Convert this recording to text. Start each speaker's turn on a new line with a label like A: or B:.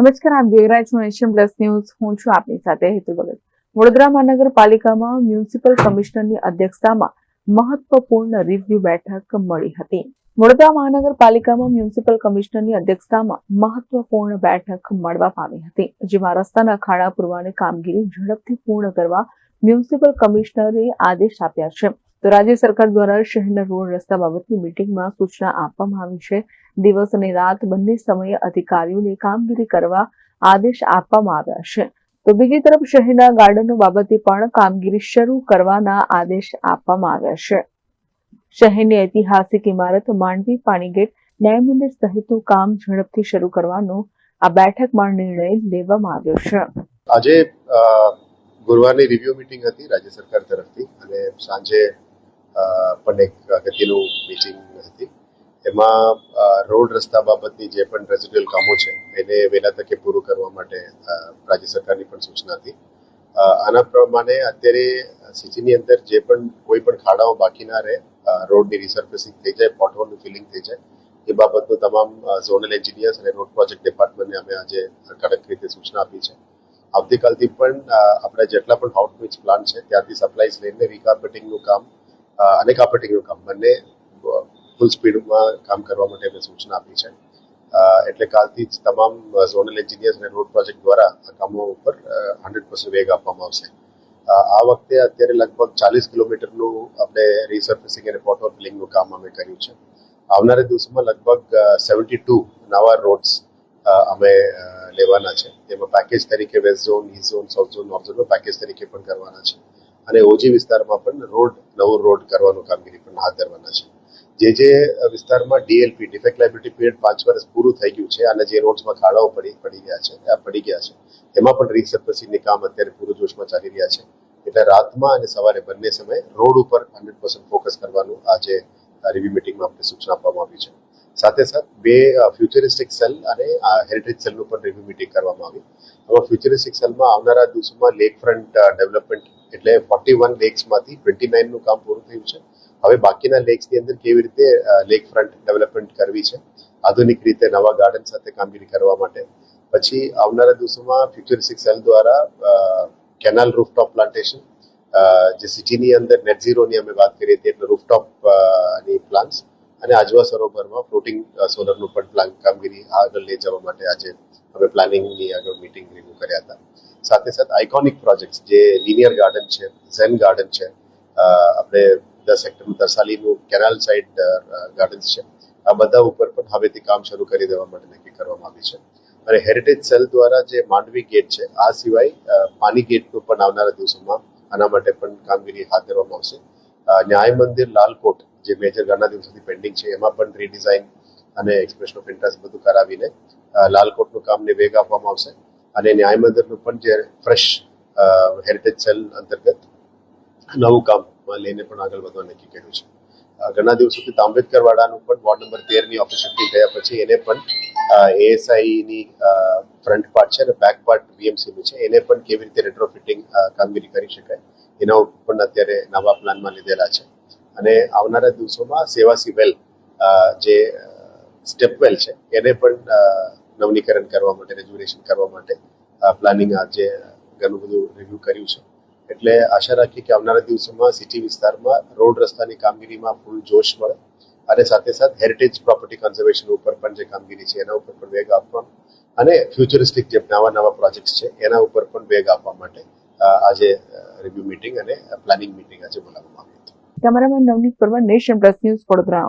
A: નમસ્કાર, આપ જોઈ રહ્યા છો એશિયન પ્લસ ન્યૂઝ. હું છું આપની સાથે હેતુ ભગત. વડોદરા મહાનગરપાલિકામાં મ્યુનિસિપલ કમિશનરની અધ્યક્ષતામાં મહત્વપૂર્ણ રિવ્યુ બેઠક મળી હતી. વડોદરા મહાનગરપાલિકામાં મ્યુનિસિપલ કમિશનરની અધ્યક્ષતામાં મહત્વપૂર્ણ બેઠક મળવા પામી હતી, જેમાં રસ્તાના ખાડા પૂરવાની કામગીરી ઝડપથી પૂર્ણ કરવા મ્યુનિસિપલ કમિશનરે આદેશ આપ્યા છે. તો રાજ્ય સરકાર દ્વારા શહેરના રોડ રસ્તા બાબતની મિટિંગમાં સૂચના આપવામાં આવી છે. દિવસ અને રાત બંને સમયે અધિકારીઓને કામગીરી કરવા આદેશ આપવામાં આવ્યા છે. તો બીજી તરફ શહેરના ગાર્ડનો બાબતે પણ કામગીરી શરૂ કરવાના આદેશ આપવામાં આવ્યા છે. શહેરની ઐતિહાસિક ઇમારત માંડવી પાણીગેટ ન્યાય મંદિર સહિતનું કામ ઝડપથી શરૂ કરવાનો આ બેઠકમાં નિર્ણય લેવામાં આવ્યો છે.
B: આજે ગુરુવારની રિવ્યુ મિટિંગ હતી રાજ્ય સરકાર તરફથી અને સાંજે પણ એક અગત્યનું મિટિંગ હતી. એમાં રોડ રસ્તા બાબતની જે પણ રેસિડ્યુઅલ કામો છે, એને વહેલા તકે પૂરું કરવા માટે રાજ્ય સરકારની પણ સૂચના હતી. આના પ્રમાણે અત્યારે સિટીની અંદર જે પણ કોઈ પણ ખાડાઓ બાકી ના રહે રોડની રિસર્ફેસિંગ થઈ જાય પોટહોલનું ફિલિંગ થઈ જાય, એ બાબતનું તમામ ઝોનલ એન્જિનિયર્સ અને રોડ પ્રોજેક્ટ ડિપાર્ટમેન્ટને અમે આજે કડક રીતે સૂચના આપી છે. આવતીકાલથી પણ આપણા જેટલા પણ આઉટરીચ પ્લાન છે, ત્યાંથી સપ્લાયસ લઈને રિકાર્પેટિંગનું કામ અ, અને કાર્પેટિંગનું કામ બંને ફૂલ સ્પીડમાં કામ કરવા માટે અમે સૂચના આપી છે. એટલે કાલથી જ તમામ ઝોનલ એન્જિનિયર્સ અને રોડ પ્રોજેક્ટ દ્વારા આ કામો ઉપર હંડ્રેડ પર્સન્ટ વેગ આપવામાં આવશે. આ વખતે અત્યારે લગભગ ચાલીસ કિલોમીટરનું આપણે રિસર્ફેસિંગ અને પોટહોલ ફિલિંગનું કામ અમે કર્યું છે. આવનારા દિવસોમાં લગભગ સેવન્ટી ટુ નવા રોડ્સ અમે લેવાના છે. એમાં પેકેજ તરીકે west zone east zone south zone north ઝોનનો package તરીકે પણ કરવાના છે. અને ઓજી વિસ્તારમાં પણ રોડ, નવો રોડ કરવાનું કામગીરી પણ હાથ ધરવાના છે. જે જે વિસ્તારમાં ડીએલપી ડિફેક્ટ લાયબિલિટી પીરિયડ પાંચ વર્ષ પૂરું થઈ ગયું છે, અને જે રોડ્સમાં ખાડાઓ પડી પડી ગયા છે પડી ગયા છે, એમાં પણ રીસર્ફસિંગની કામ અત્યારે પૂરું જોશમાં ચાલી રહ્યા છે. એટલે રાતમાં અને સવારે બંને સમયે રોડ ઉપર હંડ્રેડ પર્સન્ટ ફોકસ કરવાનું આજે રિવ્યુ મિટિંગમાં આપણે સૂચના આપવામાં આવી છે. સાથે સાથે બે ફ્યુચરિસ્ટિક સેલ અને હેરિટેજ સેલનું પણ રિવ્યુ મિટિંગ કરવામાં આવી. હવે ફ્યુચરિસ્ટિક સેલમાં આવનારા દિવસોમાં લેક ફ્રન્ટ ડેવલપમેન્ટ એટલે ફોર્ટી વન લેક્સમાંથી ટ્વેન્ટી નાઇનનું કામ પૂરું થયું છે. હવે બાકીના લેક્સની અંદર કેવી રીતે લેક ફ્રન્ટ ડેવલપમેન્ટ કરવી છે? આધુનિક રીતે નવા ગાર્ડન સાથે કામગીરી કરવા માટે. પછી આવનારા દિવસોમાં ફ્યુચરિસ્ટિક સેલ દ્વારા કેનાલ રૂફટોપ પ્લાન્ટેશન જે સિટીની અંદર નેટ ઝીરોની અમે વાત કરી હતી એટલે રૂફટોપની પ્લાન્સ અને આજવા સરોવરમાં ફ્લોટિંગ સોલરનું પણ પ્લાન કામગીરી આગળ લઈ જવા માટે આજે અમે પ્લાનિંગની આગળ મિટિંગ રિવ્યુ કર્યા હતા. સાથે સાથે આઇકોનિક પ્રોજેક્ટ જે લિનિયર ગાર્ડન છે ઝેન ગાર્ડન છે આપણે દસ હેક્ટરમાં તરસાલીનું કેનાલ સાઇડ ગાર્ડન્સ છે. આ બધા ઉપર પણ હવેથી કામ શરૂ કરી દેવા માટે નક્કી કરવામાં આવી છે. અને હેરિટેજ સેલ દ્વારા જે માંડવી ગેટ છે, આ સિવાય પાણી ગેટનું પણ આવનારા દિવસોમાં આના માટે પણ કામગીરી હાથ ધરવામાં આવશે. ન્યાય મંદિર લાલકોટ, જે મેજર ઘણા દિવસોથી પેન્ડિંગ છે, એમાં પણ રીડિઝાઇન અને એક્સપ્રેશન ઓફ ઇન્ટરેસ્ટ બધું કરાવીને લાલકોટનું કામને વેગ આપવામાં આવશે. અને ન્યાય મંદિરનું પણ જે ફ્રેશ હેરિટેજ સેલ અંતર્ગત નવું કામ લઈને પણ આગળ વધવા નક્કી કર્યું છે. ઘણા દિવસોથી તાંબેડકર વાડાનું પણ વોર્ડ નંબર તેરની ઓફિસ શિફ્ટિંગ થયા પછી એને પણ એએસઆઈ ની ફ્રન્ટ પાર્ટ છે અને બેક પાર્ટ બીએમસી નું છે. એને પણ કેવી રીતે રેટ્રોફિટિંગ કામગીરી કરી શકાય એના ઉપર પણ અત્યારે નવા પ્લાનમાં લીધેલા છે. અને આવનારા દિવસોમાં સેવાસી વેલ જે સ્ટેપવેલ છે, એને પણ નવનીકરણ કરવા માટે રેજ્યુનેશન કરવા માટે પ્લાનિંગ આજે ઘણું બધું રિવ્યુ કર્યું છે. એટલે આશા રાખીએ કે આવનારા દિવસોમાં સિટી વિસ્તારમાં રોડ રસ્તાની કામગીરીમાં ફૂલ જોશ મળે. અને સાથે સાથે હેરિટેજ પ્રોપર્ટી કન્ઝર્વેશન ઉપર પણ જે કામગીરી છે, એના ઉપર પણ વેગ આપવાનો અને ફ્યુચરિસ્ટિક જે નવા નવા પ્રોજેક્ટ્સ છે, એના ઉપર પણ વેગ આપવા માટે આજે રિવ્યુ મીટિંગ અને પ્લાનિંગ મીટિંગ આજે બોલાવવામાં આવી હતી.
A: Cameraman Navneet Parmar nation plus news Vadodara.